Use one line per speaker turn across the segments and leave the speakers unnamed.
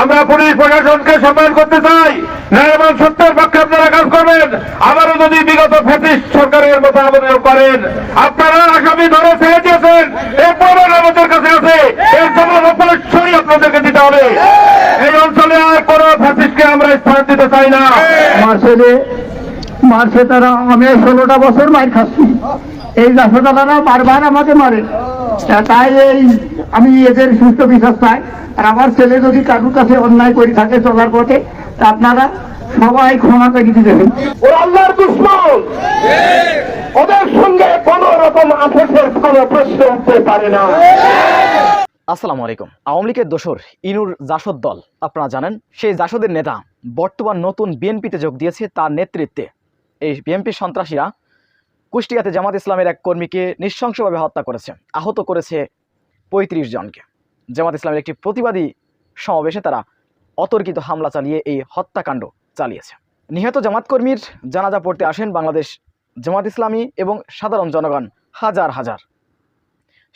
আমরা পুলিশ প্রশাসনকে সম্মান করতে চাই। ন্যায় সত্যের পক্ষে আপনারা কাজ করবেন। আবারও যদি বিগত ফ্যাসিস্ট সরকারের মতো আবেদন করেন, আপনারা আগামী ধরে ছেড়ে দিয়েছেন। এই প্রমাণ আমাদের কাছে আছে। এর জবাব অবশ্যই আপনাদেরকে দিতে হবে। এই অঞ্চলে আর কোনো ফ্যাসিস্টকে আমরা স্থান দিতে চাই না।
মারছে যে, মারছে তারা। আমি ষোলোটা বছর মার খাচ্ছি। এই দাসদালারা বারবার আমাকে মারে। তাই এই আমি এদের সুস্থ বিশ্বাস চাই আর আমার ছেলে যদি কারুর কাছে অন্যায় করে থাকে চলার পথে তা আপনারা সবাই ক্ষমা করে দিতে দেবেন
ওরা আল্লাহর দুশ্মন! ওদের সঙ্গে কোন রকম আপোষের কোন প্রশ্ন উঠতে পারে না।
আসসালামু আলাইকুম। আওয়ামী লীগের দোসর ইনুর জাসদ দল। আপনারা জানেন সেই জাসদের নেতা বর্তমান নতুন বিএনপিতে যোগ দিয়েছে তার নেতৃত্বে। এই বিএনপি সন্ত্রাসীরা কুষ্টিয়াতে জামাত ইসলামের এক কর্মীকে নৃশংসভাবে হত্যা করেছে। আহত করেছে পঁয়ত্রিশ জনকে। জামাত ইসলামের একটি প্রতিবাদী সমাবেশে তারা অতর্কিত হামলা চালিয়ে এই হত্যাকাণ্ড চালিয়েছে। নিহত জামাত কর্মীর জানাজা পড়তে আসেন বাংলাদেশ জামাত ইসলামী এবং সাধারণ জনগণ হাজার হাজার।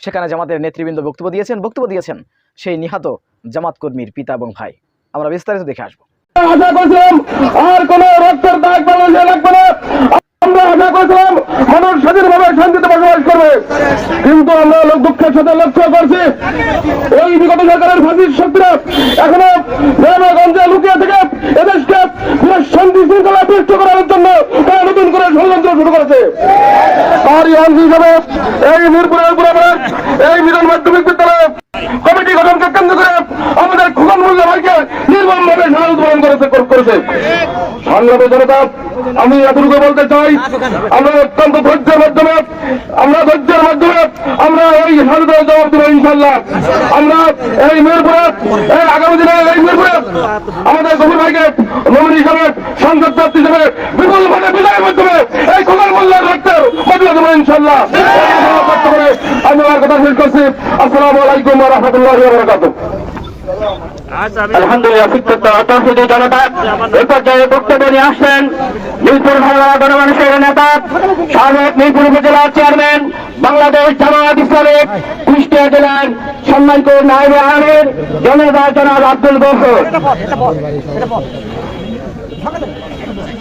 সেখানে জামাতের নেতৃবৃন্দ বক্তব্য দিয়েছেন বক্তব্য দিয়েছেন সেই নিহত জামাত কর্মীর পিতা এবং ভাই। আমরা বিস্তারিত দেখে আসব।
আর রক্তের দাগ লাগবে না। আমরা আশা করছিলাম মানুষ স্বাধীনভাবে শান্তিতে বসবাস করবে। কিন্তু আমরা লোক দুঃখের সাথে লক্ষ্য করছি, ওই বিগত সরকারের ফাঁসির শক্তিরা এখনও গ্রামগঞ্জে লুকিয়ে থেকে এদেশকে শান্তি শৃঙ্খলা বিষ্ট করার জন্য তারা নতুন করে ষড়যন্ত্র শুরু করেছে। তারই অংশ হিসাবে এই মিরপুরের পুরো এই মিলন মাধ্যমিক বিদ্যালয়ে কমিটি গঠনকে কেন্দ্র করে আমাদের খুকন মূল্য ভাইকে সাহায্য প্রদান করেছে করেছে। সংগ্রামী জনতা আমি এতটুকু বলতে চাই আমরা অত্যন্ত ধৈর্যের মাধ্যমে, আমরা ধৈর্যের মাধ্যমে, আমরা এই স্বাধীনতার জবাব দেবো ইনশাল্লাহ আমরা এই মিরপুরে, এই আগামী দিনে এই মিরপুরে আমাদের গভীর ভাইকে নমিনি হিসাবে, সংসদ প্রার্থী হিসাবে বিপুল মানে বিজয়ের মাধ্যমে এই খুকন মূল্যের রক্তের বদলে দেবো ইনশাল্লাহ আমি আমার কথা শেষ করছি। আসসালামু আলাইকুম রহমতুল্লাহ বরকাতুহ। আলহামদুলিল্লাহ শিক্ষক তহসিদি জনতা এ পর্যায়ে বক্তব্য নিয়ে আসছেন মিরপুর ভাঙা গণমানুষের নেতা সাবেক মিরপুর উপজেলার চেয়ারম্যান বাংলাদেশ জামায়াত ইসলামিক কুষ্টিয়া জেলার সম্মানিত নাইব আহমেদ জনতা জনাব আব্দুল গফর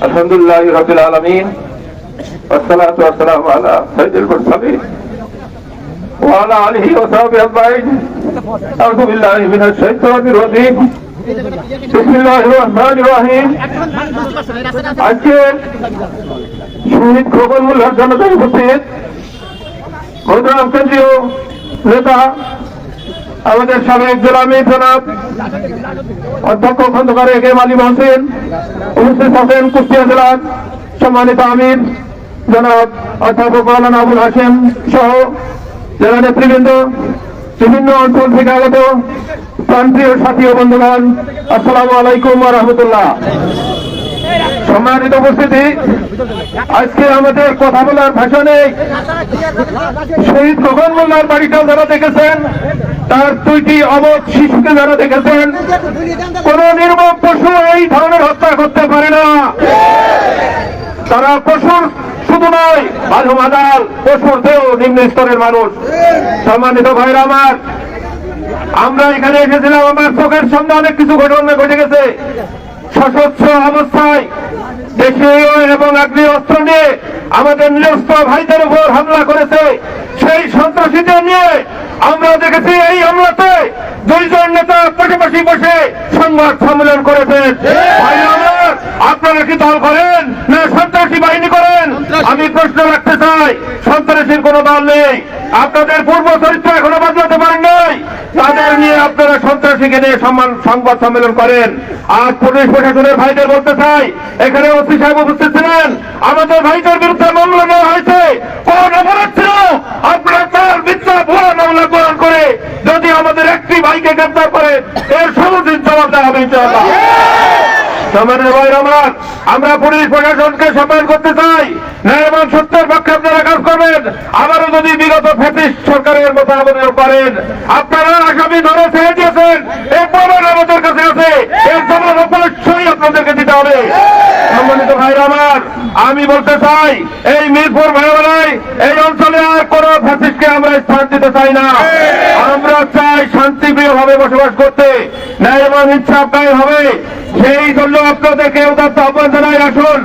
আলহামদুলিল্লাহ রবিল আলমিন والصلاة والسلام على سيد المرسلين وعلى آله وصحبه أجمعين أعوذ بالله من الشيطان الرجيم بسم الله الرحمن الرحيم আজকে শহীদ খোকন মোল্লার জনতা উপস্থিত মধুরাম কেন্দ্রীয় নেতা আমাদের সাবেক জেলামি জনাব অধ্যক্ষ খন্দকার এ কে মালিম হোসেন উপস্থিত আছেন কুষ্টিয়া জেলার সম্মানিত আমির জনাব অধ্যাপক মৌলানা আবুল হাসেম সহ জেলা নেতৃবৃন্দ, বিভিন্ন অঞ্চল থেকে আগত প্রান্তীয় সাথী ও বন্ধুগণ, আসসালামু আলাইকুম রহমতুল্লাহ। সম্মানিত উপস্থিতি, আজকে আমাদের কথা বলার ভাষণে শহীদ খোকন মোল্লার বাড়িটা যারা দেখেছেন, তার দুইটি অবধ শিশুকে যারা দেখেছেন, কোন নির্মম পশু এই ধরনের হত্যা করতে পারে না। তারা পশুর শুধু নয় ভালো মাদাল পশুর দেহ নিম্ন স্তরের মানুষ। সম্মানিত ভাইরা আমার, আমরা এখানে এসেছিলাম, আমার চোখের সামনে অনেক কিছু ঘটনা ঘটে গেছে। সশস্ত্র অবস্থায় দেশীয় এবং আগ্নেয় অস্ত্র নিয়ে আমাদের নিরস্ত্র ভাইদের উপর হামলা করেছে। সেই সন্ত্রাসীদের নিয়ে আমরা দেখেছি এই হামলাতে দুইজন নেতা পাশাপাশি বসে সংবাদ সম্মেলন করেছেন। আপনারা কি দল করেন না সন্ত্রাসী বাহিনী করেন? আমি প্রশ্ন রাখতে চাই সন্ত্রাসীর কোনো দল নেই। আপনাদের পূর্ব চরিত্র এখনও বদলাতে পারেন নাই। তাদের নিয়ে আপনারা সন্ত্রাসীকে নিয়ে সম্মান সংবাদ সম্মেলন করেন। আর পুলিশ প্রশাসনের ভাইদের বলতে চাই এখানে ওসি সাহেব উপস্থিত ছিলেন। আমাদের ভাইদের বিরুদ্ধে মামলা নেওয়া হয়েছে। কোন অপরাধ ছিল? আপনারা তার মিথ্যা ভুয়া মামলা গ্রহণ করে যদি আমাদের একটি ভাইকে গ্রেপ্তার করে এর সমুচিত জবাব দেওয়া হবে ইনশাআল্লাহ। আমার পুলিশ প্রশাসনকে সম্মান করতে চাই। ন্যায় এবং সত্যের পক্ষে আপনারা কাজ করবেন। আবারও যদি বিগত ফ্যাসিস্ট সরকারের মতো আবেদন করেন আপনারা আগামী ধরে ছেড়ে দিয়েছেন। আমাদের কাছে আছে। আমি বলতে চাই, এই মিরপুর ভাইবেলায় এই অঞ্চলে আর কোন ফ্যাসিস্টকে আমরা স্থান দিতে চাই না। আমরা চাই শান্তিপ্রিয় ভাবে বসবাস করতে। ন্যায় এবং ইচ্ছা হবে। সেই জন্য আপনাদেরকে উদাত্ত আহ্বান জানাই, আসুন।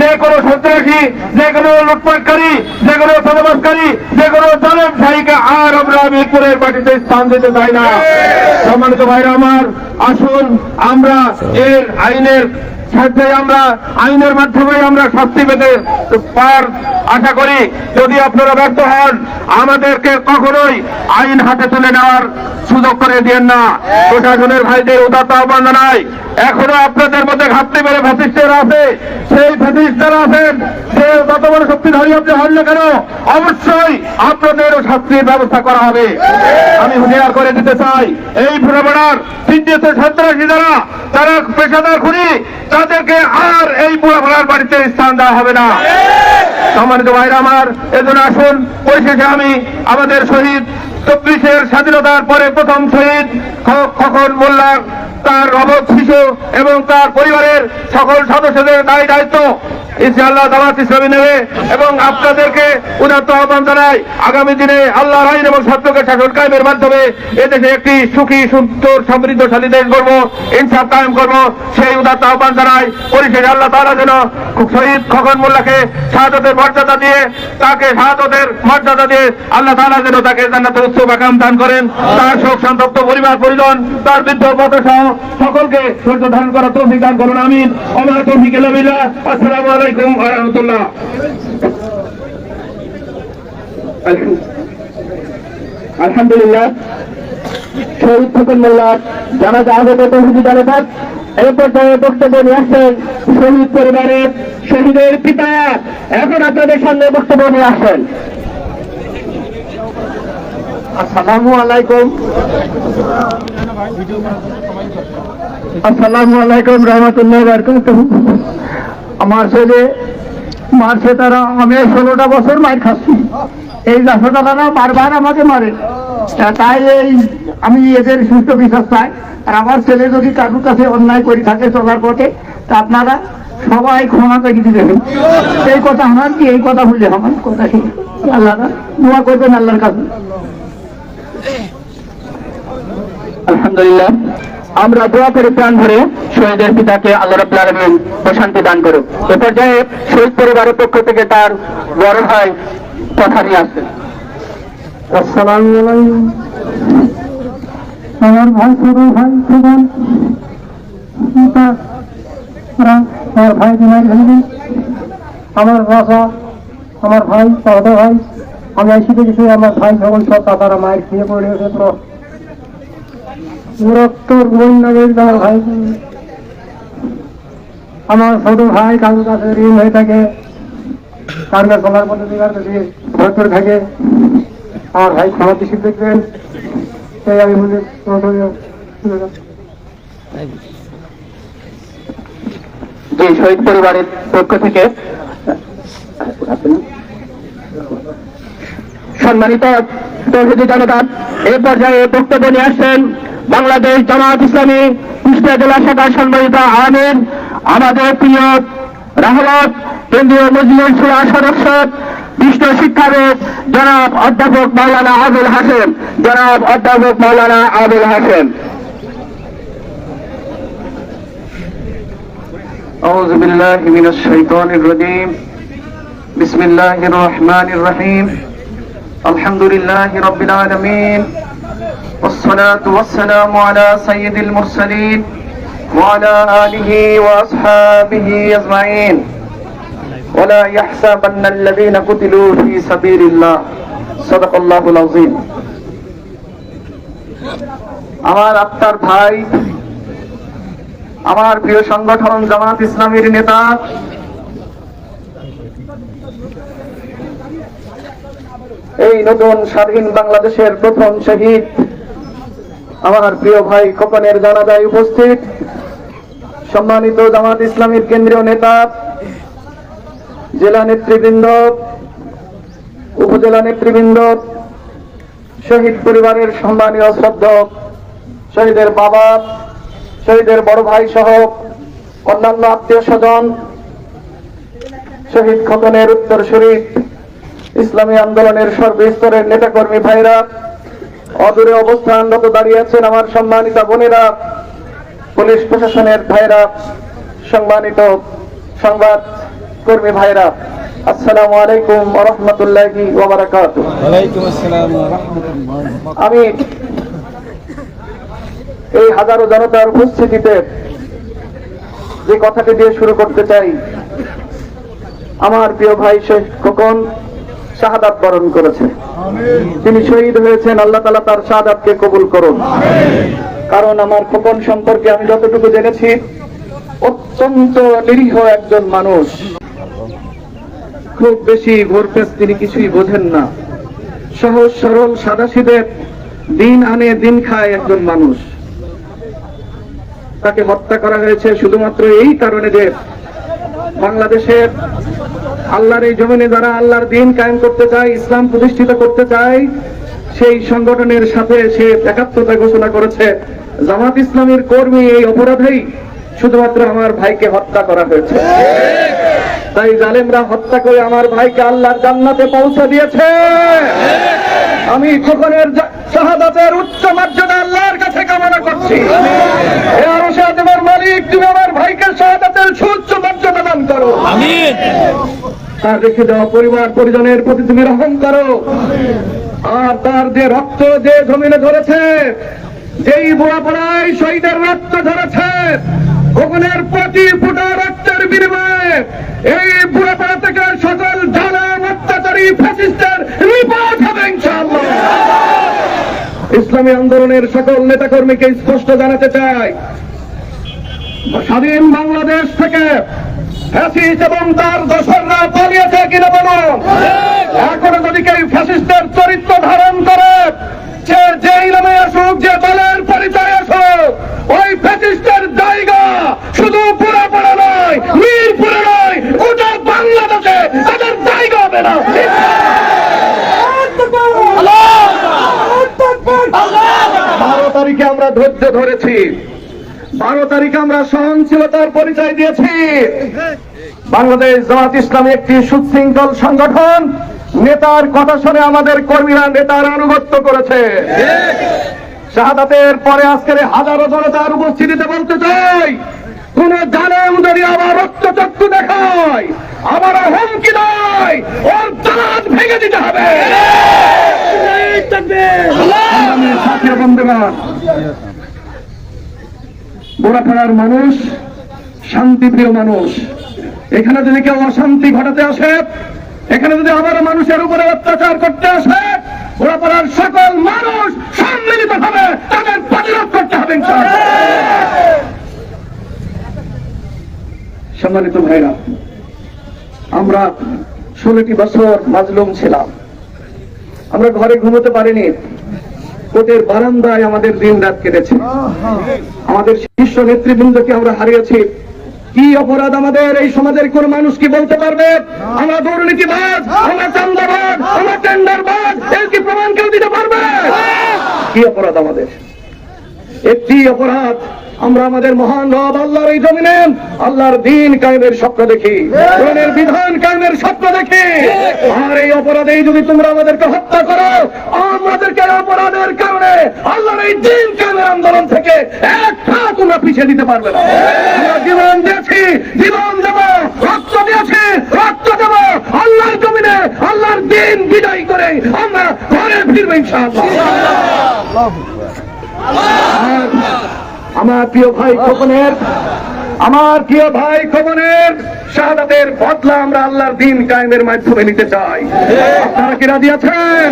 যে কোনো সন্ত্রাসী, যে কোনো লুটপাটকারী, যে কোনো সদবাসকারী যে কোনো দলের শাহীকে আর আমরা মিরপুরের মাটিতে স্থান দিতে চাই না। সম্মানিত ভাইরা আমার, আসুন, আমরা এর আইনের সাথে আমরা আইনের মাধ্যমে আমরা শাস্তি পেতে পার আশা করি। যদি আপনারা ব্যর্থ হন, আমাদেরকে কখনোই আইন হাতে তুলে নেওয়ার সুযোগ করে দিয়েন না। প্রশাসনের ভাইদের উদাত্ত আহ্বান জানাই। এখনও আপনাদের মধ্যে ঘাটতি মেরে ফ্যাসিস্টেরা আছে। সেই ফ্যাসিস্টেরা আছেন সে যত বড় শক্তিধারী আপনি হন না কেন, অবশ্যই আপনাদেরও শাস্তির ব্যবস্থা করা হবে। আমি হুঁশিয়ার করে দিতে চাই। এই ভ্রমণার চিহ্নিত সন্ত্রাসী যারা, তারা পেশাদার খুনি তাদেরকে আর এই বুড়াভোলার বাড়িতে স্থান দেওয়া হবে না। সম্মানিত ভাইরা আমার, এজন্য আসুন, পরিশেষে আমি আমাদের শহীদ চব্বিশের স্বাধীনতার পরে প্রথম শহীদ মোল্লা মোল্লার তার অবধ শিশু এবং তার পরিবারের সকল সদস্যদের দায়ী দায়িত্ব ইনশাআল্লাহ দাওয়াত ইসলামী নেবে এবং আপনাদেরকে উদাত্ত আহ্বান জানাই, আগামী দিনে আল্লাহর আইন এবং সত্যকে শাসন কায়েমের মাধ্যমে এদেশে একটি সুখী, সুন্দর, সমৃদ্ধশালী দেশ গড়ব, ইনসাফ কায়েম করব। সেই উদাত্ত আহ্বান জানাই, পরিশেষে আল্লাহ তারা যেন শহীদ খগন মোল্লাকে শাহাদতের মর্যাদা দিয়ে, তাকে শাহাদতের মর্যাদা দিয়ে আল্লাহ তারা যেন তাকে জান্নাতের উচ্চ বাকাম দান করেন। তার শোক, সন্তপ্ত পরিবার, পরিজন, তার বৃদ্ধ পথ সহ সকলকে সহ্য ধারণ করা তৌফিক দান করুন, আমিন। আমার তৌফিক আসসালামু আলাইকুম। ওয়া রাহমাতুল্লাহ।
আলহামদুলিল্লাহ। শহীদ খোকন মোল্লার জানাজা আগত তহবিল জানাজাত এই পর্যায়ে বক্তব্য নিয়ে আসছেন শহীদ পরিবারের শহীদের পিতা। এখন আপনাদের সামনে বক্তব্য নিয়ে আসেন। আসসালামু আলাইকুম। আসসালামু আলাইকুম রহমতুল্লাহ বারকাতুহু। আমার ছেলে মারছে তারা, আমি ষোলোটা বছর মার খাচ্ছি। এই দাসতারা বারবার আমাকে মারে। তাই এই আমি এদের সুস্থ বিশ্বাস চাই আর আমার ছেলে যদি কারুর কাছে অন্যায় করে থাকে চলার পথে, তা আপনারা সবাই ক্ষমা করে দিবেন। এই কথা আমার কি, এই কথা বললে আমার কথা ঠিক আল্লাহ দোয়া করবেন আল্লাহর কাছে। আলহামদুলিল্লাহ। আমরা দোয়া করে প্রাণ ভরে শহীদের পিতাকে আল্লাহ রাব্বুল আলামিন প্রশান্তি দান করুক। এ পর্যায়ে শহীদ পরিবারের পক্ষ থেকে তার বড় ভাই কথা নিয়ে আসছেন আসসালামু আমার ভাই ছোট ভাই সুমন আমার ভাই বিনয় ভাই আমার বাসা আমার ভাই ছোট ভাই। আমি এসে দেখেছি, আমার ভাই সকল সব তাতারা মায়ের খেয়ে পড়ে গেছে তো রক্তর বন্যাবের আমার ভাই। আমার ছোট ভাই কারোর কাছে ঋণ হয়ে থাকে। কার কাছে চলার পদ্ধতি কার কাছে ভয় করে থাকে। আমার ভাই ক্ষমা দৃষ্টি দেখবেন। এই আমি বলি যে শহীদ পরিবারের পক্ষ থেকে সম্মানিত জনতা এই পর্যায়ে বক্তব্য নিয়ে আসছেন বাংলাদেশ জামাত ইসলামী কুষ্টিয়া জেলা শাখার সম্মানিত আমির আমাদের প্রিয় রাহলত কেন্দ্রীয় মজলিস সুরা সদস্য বিষ্ট শিক্ষাবিদ জনাব অধ্যাপক মাওলানা আবুল হাসেম জনাব অধ্যাপক মাওলানা আবুল হাসেম
أعوذ بالله من الشيطان الرجيم بسم الله الرحمن الرحيم الحمد لله رب العالمين والصلاة والسلام على سيد المرسلين وعلى آله وأصحابه أجمعين ولا يحسبن الذين قتلوا في سبيل الله صدق الله العظيم আমার আত্মার ভাই আমার প্রিয় সংগঠন জামাত ইসলামীর নেতা এই নতুন স্বাধীন বাংলাদেশের প্রথম শহীদ আমার প্রিয় ভাই খোকনের জানাজায় উপস্থিত। সম্মানিত জামাত ইসলামীর কেন্দ্রীয় নেতা, জেলা নেতৃবৃন্দ, উপজেলা নেতৃবৃন্দ, শহীদ পরিবারের সম্মানীয় শ্রদ্ধক, শহীদের বাবা, শহীদের বড় ভাই সহ অন্যান্য আত্মীয় স্বজন, শহীদ খতনের উত্তর শরীফ ইসলামী আন্দোলনের সর্বস্তরের নেতাকর্মী ভাইরা
অদূরে অবস্থানরত দাঁড়িয়ে আছেন আমার সম্মানিত বোনেরা পুলিশ প্রশাসনের ভাইরা সম্মানিত সংবাদ কর্মী ভাইরা আসসালামু আলাইকুম রহমতুল্লাহি। আমি এই হাজারো জনতার উপস্থিতিতে যে কথাটি দিয়ে শুরু করতে চাই আমার প্রিয় ভাই শেখ খোকন শাহাদাত বরণ করেছে তিনি শহীদ হয়েছেন, আল্লাহ তালা তার শাহাদাতকে কবুল করুন। কারণ আমার খোকন সম্পর্কে আমি যতটুকু জেনেছি, অত্যন্ত নিরীহ একজন মানুষ। খুব বেশি ভোরপেস তিনি কিছুই বোঝেন না। সহজ, সরল সাদাসিদে দিন আনে দিন খায় একজন মানুষ। তাকে হত্যা করা হয়েছে শুধুমাত্র এই কারণে যে বাংলাদেশের আল্লাহর এই জমিনে যারা আল্লাহর দিন কায়েম করতে চায়, ইসলাম প্রতিষ্ঠিত করতে চায়, সেই সংগঠনের সাথে সে একাত্মতা ঘোষণা করেছে। জামাত ইসলামের কর্মী এই অপরাধেই শুধুমাত্র আমার ভাইকে হত্যা করা হয়েছে। তাই জালেমরা হত্যা করে আমার ভাইকে আল্লাহর জান্নাতে পৌঁছে দিয়েছে। আমি খোকনের শাহাদাতের উচ্চ মর্যাদা আল্লাহর কাছে কামনা করছি। তোমার মালিক, তুমি আমার ভাইকে শাহাদাতের দান করো তার রেখে দেওয়া পরিবার পরিজনের প্রতি তুমি রহম করো আর তার যে রক্ত যে জমিনে ধরেছে যেই বুড়া পড়ায় শহীদের রক্ত ধরেছে খোকনের প্রতি ফুটা রক্তের বিনিময়ে এই বুড়া পাড়া থেকে সকল জালাম অত্যাচারী ফ্যাসিস্টের রিপোর্ট হবে ইনশাআল্লাহ। ইসলামী আন্দোলনের সকল নেতাকর্মীকে স্পষ্ট জানাতে চাই স্বাধীন বাংলাদেশ থেকে ফ্যাসিস্ট এবং তার দোসররা পালিয়েছে কিনা বলুন? এখনও যদি কেউ ফ্যাসিস্টের চরিত্র ধারণ করে সে যেই নামে আসুক যে দলের পরিচয় আসুক ওই ফ্যাসিস্টের জায়গা শুধু পুরা পড়া নয় মিরপুরে নয় গোটা বাংলাদেশে তাদের জায়গা হবে না। বারো তারিখে আমরা ধৈর্য ধরেছি। বারো তারিখে আমরা সহনশীলতার পরিচয় দিয়েছি। বাংলাদেশ জামাত ইসলামী একটি সুশৃঙ্খল সংগঠন। নেতার কথা শুনে আমাদের কর্মীরা নেতার আনুগত্য করেছে। শাহাদাতের পরে আজকের হাজারো জনতার উপস্থিতিতে বলতে চাই কোন জালেম যদি আবার রক্তচক্ষু দেখায় আবার হুমকি দেয় ওর ভেঙে দিতে হবে। সংগ্রামী সাথী বন্ধুগণ, বোরাপাড়ার মানুষ, শান্তিপ্রিয় মানুষ। এখানে যদি কেউ অশান্তি ঘটাতে আসে, এখানে যদি আবার মানুষের উপরে অত্যাচার করতে আসে বোরাপাড়ার সকল মানুষ সম্মিলিত ভাবে তাদের প্রতিরোধ করতে হবে সম্মানিত ভাইরা, আমরা ষোলোটি বছর মাজলুম ছিলাম। আমরা ঘরে ঘুমোতে পারিনি। কোর্টের বারান্দায় আমাদের দিন রাত কেটেছে। আমাদের শীর্ষ নেতৃবৃন্দকে আমরা হারিয়েছি। কি অপরাধ আমাদের এই সমাজের কোন মানুষ কি বলতে পারবে? আমরা দুর্নীতিবাদ আমরা চান্দাবাদ আমরা টেন্ডারবাদ এর কি প্রমাণ কেউ দিতে পারবে? কি অপরাধ আমাদের? একটি অপরাধ আমরা আমাদের মহান রব আল্লাহর এই জমিনে আল্লাহর দিন কায়েমের স্বপ্ন দেখি কোরআনের বিধান কায়েমের স্বপ্ন দেখি। আর এই অপরাধেই যদি তোমরা আমাদেরকে হত্যা করো আমাদেরকে অপরাধের কারণে আল্লাহর এই দিন কায়েমের আন্দোলন থেকে একটা তোমরা পিছিয়ে দিতে পারবে না। আমরা জীবন দিয়েছি জীবন দেব রক্ত দিয়েছি রক্ত দেব। আল্লাহর জমিনে আল্লাহর দিন বিদায় করে আমরা ঘরে ফিরবো ইনশাআল্লাহ। আর আমার প্রিয় ভাই খোকনের আমার প্রিয় ভাই খোকনের শাহাদাতের বদলা আমরা আল্লাহর দিন কায়েমের মাধ্যমে নিতে চাই। আপনারা কি রাজি আছেন?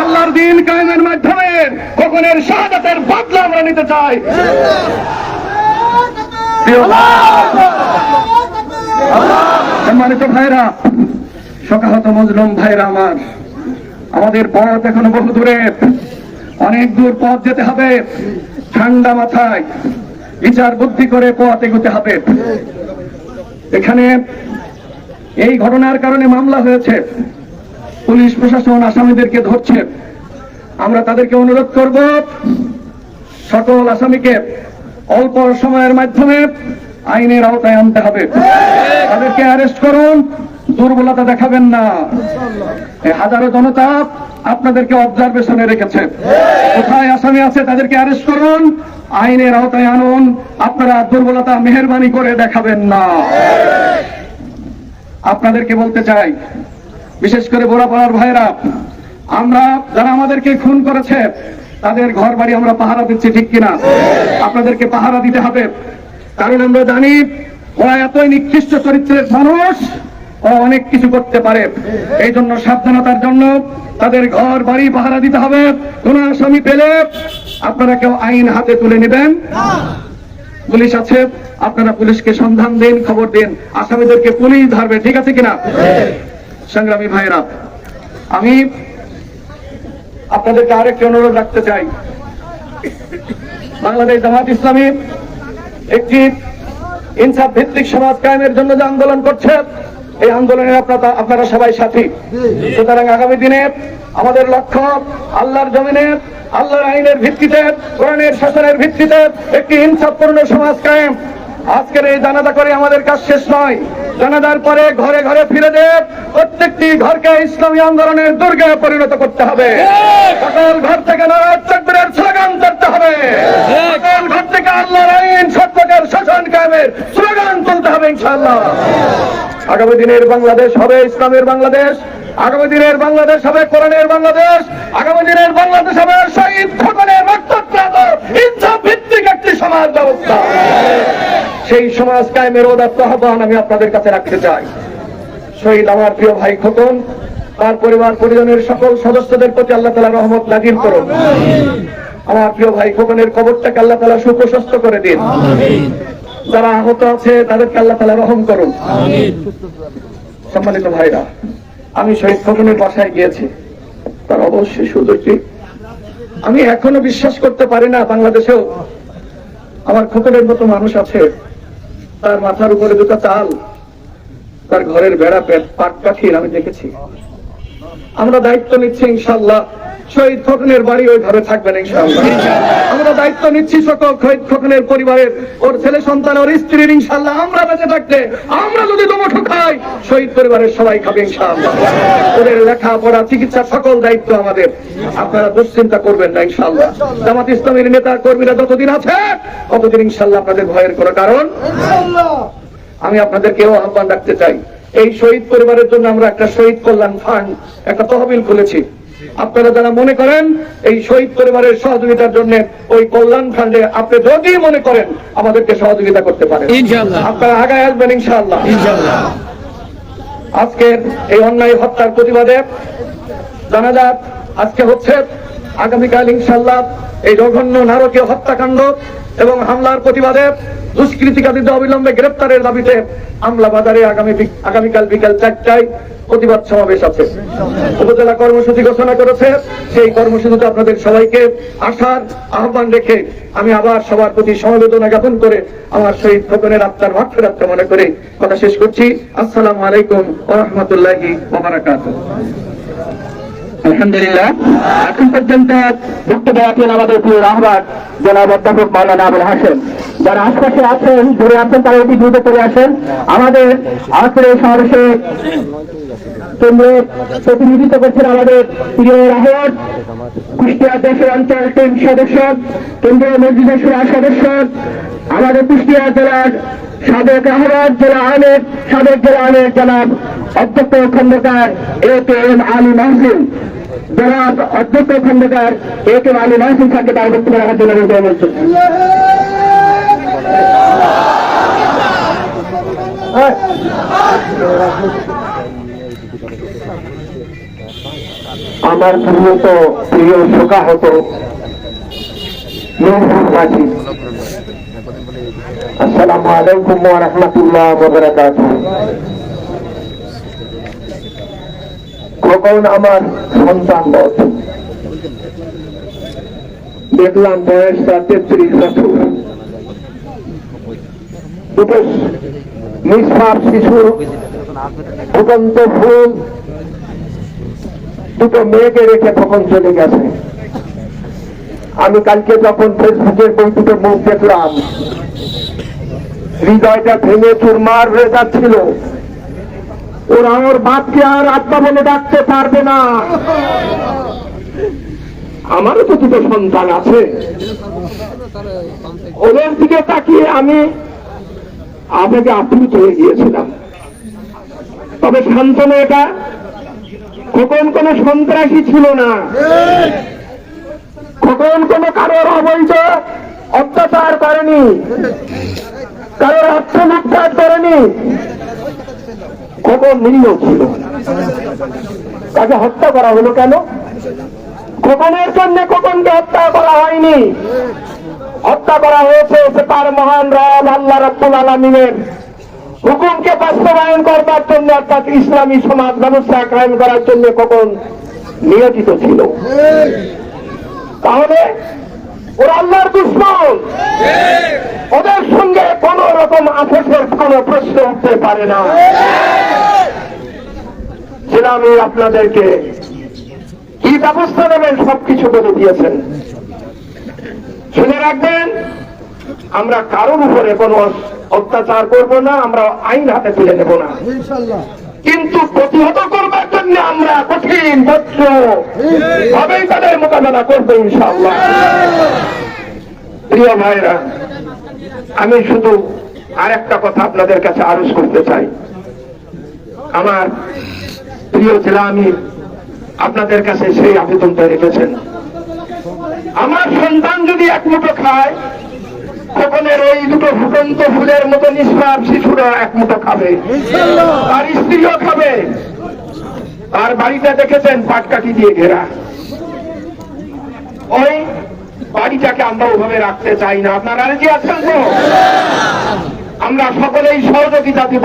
আল্লাহর দিন কায়েমের মাধ্যমে খোকনের শাহাদাতের বদলা আমরা নিতে চাই। সম্মানিত ভাইরা শোকাহত মজলুম ভাইরা আমার আমাদের পথ এখনও বহু দূরে। অনেক দূর পথ যেতে হবে। ঠান্ডা মাথায় বিচার বুদ্ধি করে পথ এগোতে হবে। এখানে এই ঘটনার কারণে মামলা হয়েছে। পুলিশ, প্রশাসন, আসামিদেরকে ধরছে। আমরা তাদেরকে অনুরোধ করব, সকল আসামিকে অল্প সময়ের মাধ্যমে আইনের আওতায় আনতে হবে। তাদেরকে অ্যারেস্ট করুন। দুর্বলতা দেখাবেন না। হাজারো জনতা আপনাদেরকে অবজারভেশনে রেখেছে। কোথায় আসামি আছে তাদেরকে অ্যারেস্ট করুন, আইনের আওতায় আনুন, আপনারা দুর্বলতা মেহরবানি করে দেখাবেন না। আপনাদেরকে বলতে চাই, বিশেষ করে বোরাপাড়ার ভাইরা আমরা যারা আমাদেরকে খুন করেছে, তাদের ঘর বাড়ি আমরা পাহারা দিচ্ছি, ঠিক কিনা? আপনাদেরকে পাহারা দিতে হবে। কারণ আমরা জানি, ওরা এতই নিকৃষ্ট চরিত্রের মানুষ অনেক কিছু করতে পারে। এই জন্য সাবধানতার জন্য তাদের ঘর, বাড়ি পাহারা দিতে হবে। কোন আসামি পেলে আপনারা কেউ আইন হাতে তুলে নেবেন। পুলিশ আছে, আপনারা পুলিশকে সন্ধান দিন, খবর দিন। আসামিদেরকে পুলিশ ধরবে, ঠিক আছে কিনা? সংগ্রামী ভাইরা আমি আপনাদেরকে আরেকটি অনুরোধ রাখতে চাই। বাংলাদেশ জামাত ইসলামী একটি ইনসাফ ভিত্তিক সমাজ কায়েমের জন্য যে আন্দোলন করছে এই আন্দোলনের আপনারা আপনারা সবাই সাথী। সুতরাং আগামী দিনে আমাদের লক্ষ্য আল্লাহর জমিনে, আল্লাহর আইনের ভিত্তিতে, কোরআনের শাসনের ভিত্তিতে একটি হিংসাপূর্ণ সমাজ কায়েম। আজকের এই জানাজা করে আমাদের কাজ শেষ নয়। জানাজার পরে ঘরে ঘরে ফিরে যে প্রত্যেকটি ঘরকে ইসলামী আন্দোলনের দুর্গে পরিণত করতে হবে। সকল ঘর থেকে নারাজ চক্রের স্লোগান করতে হবে। সকল ঘর থেকে আল্লাহর আইন সত্যকের শাসন কায়েমের স্লোগান তুলতে হবে ইনশাআল্লাহ। আগামী দিনের বাংলাদেশ হবে ইসলামের বাংলাদেশ। আগামী দিনের বাংলাদেশ হবে কোরআনের বাংলাদেশ। আগামী দিনের বাংলাদেশ হবে শহীদ খোকনের রক্তপ্রাত ইনসাফ ভিত্তিক একটি সমাজ ব্যবস্থা সেই সমাজ কায়েমের ওদাত্ত আহ্বান আমি আপনাদের কাছে রাখতে চাই। শহীদ আমার প্রিয় ভাই খোকন, তার পরিবার, পরিজনের সকল সদস্যদের প্রতি আল্লাহ তালা রহমত নাজিল করুন। আমার প্রিয় ভাই খোকনের কবরটাকে আল্লাহ তালা সুপ্রশস্ত করে দিন। যারা আহত আছে, তাদেরকে আল্লাহ তালা রহম করুন। সম্মানিত ভাইরা, আমি শহীদ খোকনের বাসায় গিয়েছি। তার অবশ্যই সুযোগটি আমি এখনও বিশ্বাস করতে পারি না, বাংলাদেশেও আমার খোকনের মতো মানুষ আছে। তার মাথার উপরে দুটো চাল তার ঘরের বেড়া পেট পাট কাঠির আমি দেখেছি। আমরা দায়িত্ব নিচ্ছি ইনশাল্লাহ শহীদ খোকনের বাড়ি ওই ঘরে থাকবেন ইনশাল্লাহ আমরা দায়িত্ব নিচ্ছি সকল শহীদ খোকনের পরিবারের ওর ছেলে সন্তান ওর স্ত্রীর ইনশাল্লাহ আমরা বেঁচে থাকতে আমরা যদি দুমুঠো খাই শহীদ পরিবারের সবাই খাবে ইনশাল্লাহ ওদের লেখাপড়া চিকিৎসা সকল দায়িত্ব আমাদের। আপনারা দুশ্চিন্তা করবেন না ইনশাল্লাহ জামাত ইসলামের নেতা কর্মীরা যতদিন আছে ততদিন ইনশাল্লাহ আপনাদের ভয়ের কোনো কারণ আমি আপনাদেরকেও আহ্বান রাখতে চাই। এই শহীদ পরিবারের জন্য আমরা একটা শহীদ কল্যাণ ফান্ড একটা তহবিল খুলেছি। আপনারা যারা মনে করেন এই শহীদ পরিবারের সহযোগিতার জন্য ওই কল্যাণ ফান্ডে আপনি যদি মনে করেন আমাদেরকে সহযোগিতা করতে পারেন। আপনারা আগায় আসবেন ইনশাআল্লাহ। আজকের এই অন্যায় হত্যার প্রতিবাদে জানা যাক আজকে হচ্ছে আগামীকাল ইনশাল্লাহ এই জঘন্য নারকীয় হত্যাকাণ্ড এবং হামলার প্রতিবাদে দুষ্কৃতিকারীদের অবিলম্বে গ্রেপ্তারের দাবিতে আমলা বাজারে আগামী আগামীকাল বিকাল চারটায় প্রতিবাদ সমাবেশ আছে। উপজেলা কর্মসূচি ঘোষণা করেছে। সেই কর্মসূচিতে আপনাদের সবাইকে আসার আহ্বান রেখে আমি আবার সবার প্রতি সমবেদনা জ্ঞাপন করে আমার শহীদ খোকনের আত্মার ভাক্ষরাত্মা মনে করে কথা শেষ করছি। আসসালামু আলাইকুম ওয়া রাহমাতুল্লাহি
আলহামদুলিল্লাহ। এখন পর্যন্ত বক্তব্য রাখলেন আমাদের প্রিয় রাহবার জনাব অধ্যাপক মাওলানা আবুল হাসেন যারা আশপাশে আছেন, দূরে আছেন, তারা অতি দ্রুত চলে আসেন। আমাদের আজকের এই সমাবেশে কেন্দ্রের প্রতিনিধিত্ব করছেন আমাদের প্রিয় রাহবার কুষ্টিয়া দেশের অঞ্চল টিম সদস্য, কেন্দ্রীয় মসজিদের সুরা সদস্য আমাদের কুষ্টিয়া জেলার সাবেক আহ্বান জেলা আইনের সাবেক জেলা আইনের জনাব অধ্যক্ষ Khandakar A K M Ali Mahsin জনাব অধ্যক্ষ খন্দকার এ কে আলী মাহসিন স্যারকে তার বক্তব্য রাখার জন্য অনুরোধ। আমার প্রিয় প্রিয় শোকা হতো মেহরবানি আসসালামু আলাইকুম ওয়া রাহমাতুল্লাহ ওয়া বারাকাতুহু। কখন আমার সন্তান বধ দেখলাম বয়স তার তেত্রিশ বছর। দুটো নিষ্পাপ শিশু, ফুটন্ত ফুল। দুটো মেয়েকে রেখে তখন চলে গেছে। আমি কালকে যখন ফেসবুকের বইটিতে মুখ দেখলাম হৃদয়টা ভেঙে চুরমার হয়ে যাচ্ছিল। ওরা ওর বাপকে আর আত্মা বলে ডাকতে পারবে না। আমারও তো দুটো সন্তান আছে। ওদের দিকে তাকিয়ে আমি আবেগে আপ্লুত হয়ে গিয়েছিলাম। তবে শান্তনু এটা খোকন কোন সন্ত্রাসী ছিল না। খোকন কোন কারোর অবৈধ অত্যাচার করেনি। কারোর অর্থ লুটপাট করেনি। খোকন নিরীহ ছিল। তাকে হত্যা করা হলো কেন? খোকনের জন্য খোকনকে হত্যা করা হয়নি। হত্যা করা হয়েছে সে তার মহান রব, আল্লাহ রব্বুল আলমিনের। হুকুমকে বাস্তবায়ন করবার জন্য, অর্থাৎ ইসলামী সমাজ ব্যবস্থা কায়েম করার জন্য কখন নিয়োজিত ছিল। তাহলে ওরা আল্লাহর দুশ্মন। ওদের সঙ্গে কোন রকম আপোষের কোন প্রশ্ন উঠতে পারে না। সেটা আমি আপনাদেরকে কি ব্যবস্থা নেবেন সবকিছু বলে দিয়েছেন। শুনে রাখবেন আমরা কারোর উপরে কোনো অত্যাচার করব না আমরা আইন হাতে তুলে নেব না। কিন্তু প্রতিহত করবার জন্য আমরা কঠিন বজ্র ভাবেই তাদের মোকাবেলা করব ইনশাআল্লাহ। প্রিয় ভাইরা আমি শুধু আর একটা কথা আপনাদের কাছে আরজ করতে চাই। আমার প্রিয় জেলা আমির আপনাদের কাছে সেই আবেদনটা রেখেছেন। আমার সন্তান যদি এক মুঠো খায় খোকনের ওই দুটো ফুটন্ত ফুলের মতো নিষ্পাপ শিশুরা এক মুঠো খাবে। তার স্ত্রীও খাবে। আর বাড়িটা দেখেছেন পাটকাঠি দিয়ে ঘেরা। ওই বাড়িটাকে আমরা ওভাবে রাখতে চাই না। আপনারা রাজি আছেন তো? আমরা সকলেই সহযোগিতা দিব।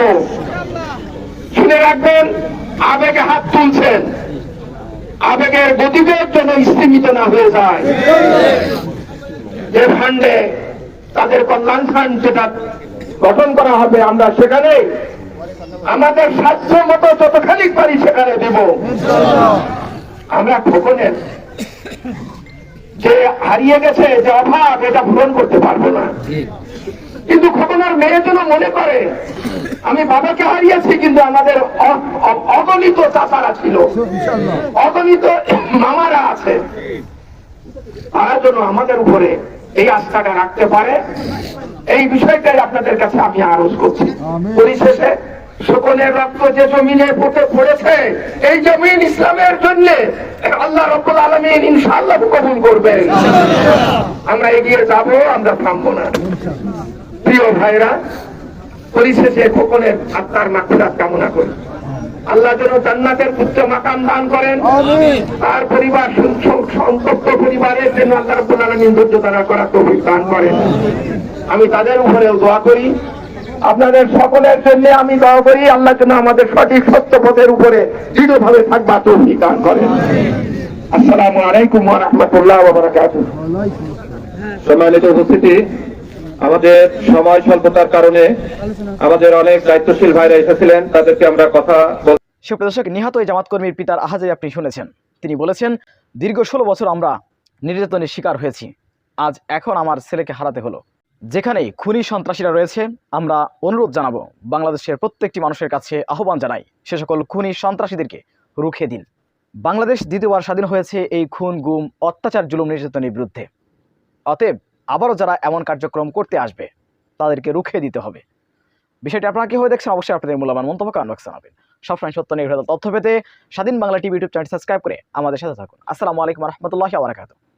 শুনে রাখবেন, আবেগে হাত তুলছেন। আবেগের গতিবেগ যেন স্থিমিত না হয়ে যায়। যে ফান্ডে তাদের কল্যাণ ফান্ড যেটা গঠন করা হবে, আমরা সেখানে আমাদের সাধ্য মতো যতখানি পারি সেখানে দেব। আমরা খোকনের। যে হারিয়ে গেছে যে অভাব এটা পূরণ করতে পারব না। কিন্তু খোকনের মেয়ে যেন মনে করে আমি বাবাকে হারিয়েছি কিন্তু আমাদের অগণিত চাচারা ছিল। অগণিত মামারা আছে। তারা যেন আমাদের উপরে এই আস্থাটা রাখতে পারে। এই বিষয়টাই আপনাদের কাছে আমি আরজ করছি। পরিশেষে সকলের রক্ত যে জমিনে পড়ে পড়েছে এই জমিন ইসলামের জন্য আল্লাহ রব্বুল আলমিন ইনশাআল্লাহ কবুল করবেন। আমরা এগিয়ে যাব আমরা থামবো না। প্রিয় ভাইরা পরিশেষে খোকনের আত্মার মাকুরাত কামনা করি। আল্লাহ যেন জান্নাতের উচ্চ মাকাম দান করেন। তার পরিবার সু- সু- সন্তপ্ত পরিবারের জন্য আল্লাহ রাব্বুল আলামিন ধৈর্য ধারা করা তৌফিক দান করেন। আমি তাদের উপরেও দোয়া করি। আপনাদের সকলের জন্য আমি দোয়া করি আল্লাহ যেন আমাদের সঠিক সত্য পথের উপরে দৃঢ়ভাবে থাকবা তৌফিক দান করেন। আসসালামু আলাইকুম ওয়া রাহমাতুল্লাহ ওয়া বারাকাতুহু
সম্মানিত উপস্থিতি আমাদের সময় স্বল্পতার কারণে আমাদের অনেক দায়িত্বশীল ভাইরা এসেছিলেন তাদেরকে আমরা কথা বল
সুপ্রিয় দর্শক নিহত এই জামাত কর্মীর পিতার আহাজারি আপনি শুনেছেন। তিনি বলেছেন দীর্ঘ ষোলো বছর আমরা নির্যাতনের শিকার হয়েছি। আজ এখন আমার ছেলেকে হারাতে হলো। যেখানেই খুনি সন্ত্রাসীরা রয়েছে, আমরা অনুরোধ জানাব বাংলাদেশের প্রত্যেকটি মানুষের কাছে আহ্বান জানাই, সে সকল খুনি সন্ত্রাসীদেরকে রুখে দিন। বাংলাদেশ দ্বিতীয়বার স্বাধীন হয়েছে এই খুন, গুম, অত্যাচার, জুলুম নির্যাতনের বিরুদ্ধে। অতএব আবারও যারা এমন কার্যক্রম করতে আসবে, তাদেরকে রুখে দিতে হবে। বিষয়টি আপনারা কি হয়ে দেখছেন, অবশ্যই আপনাদের মূল্যবান মন্তব্য কমেন্ট জানাবেন। সবসময় সত্য নির্ভর তথ্য পেতে Swadhin Bangla TV YouTube channel subscribe করে আমাদের সাথে থাকুন। আসসালামু আলাইকুম রহমতুল্লাহ আবরাকাত